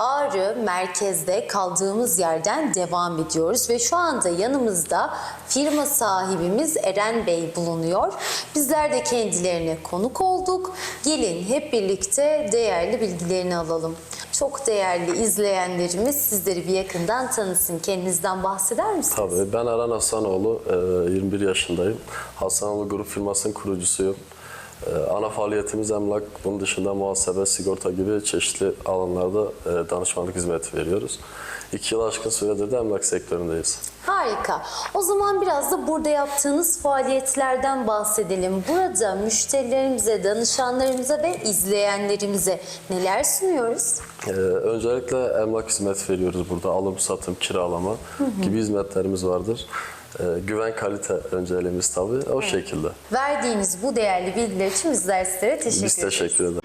Ağrı merkezde kaldığımız yerden devam ediyoruz ve şu anda yanımızda firma sahibimiz Eren Bey bulunuyor. Bizler de kendilerine konuk olduk. Gelin hep birlikte değerli bilgilerini alalım. Çok değerli izleyenlerimiz sizleri bir yakından tanısın. Kendinizden bahseder misiniz? Tabii. Ben Eren Hasanoğlu, e, 21 yaşındayım. Hasanoğlu Grup firmasının kurucusuyum. E, Ana faaliyetimiz emlak, bunun dışında muhasebe, sigorta gibi çeşitli alanlarda e, danışmanlık hizmeti veriyoruz. İki yıl aşkın süredir de emlak sektöründeyiz. Harika. O zaman biraz da burada yaptığınız faaliyetlerden bahsedelim. Burada müşterilerimize, danışanlarımıza ve izleyenlerimize neler sunuyoruz? E, Öncelikle emlak hizmeti veriyoruz burada. Alım, satım, kiralama gibi hizmetlerimiz vardır. E, Güven, kalite önceliğimiz tabii. O şekilde. Verdiğiniz bu değerli bilgiler için bizler sizlere teşekkür Biz ederiz. teşekkür ederiz.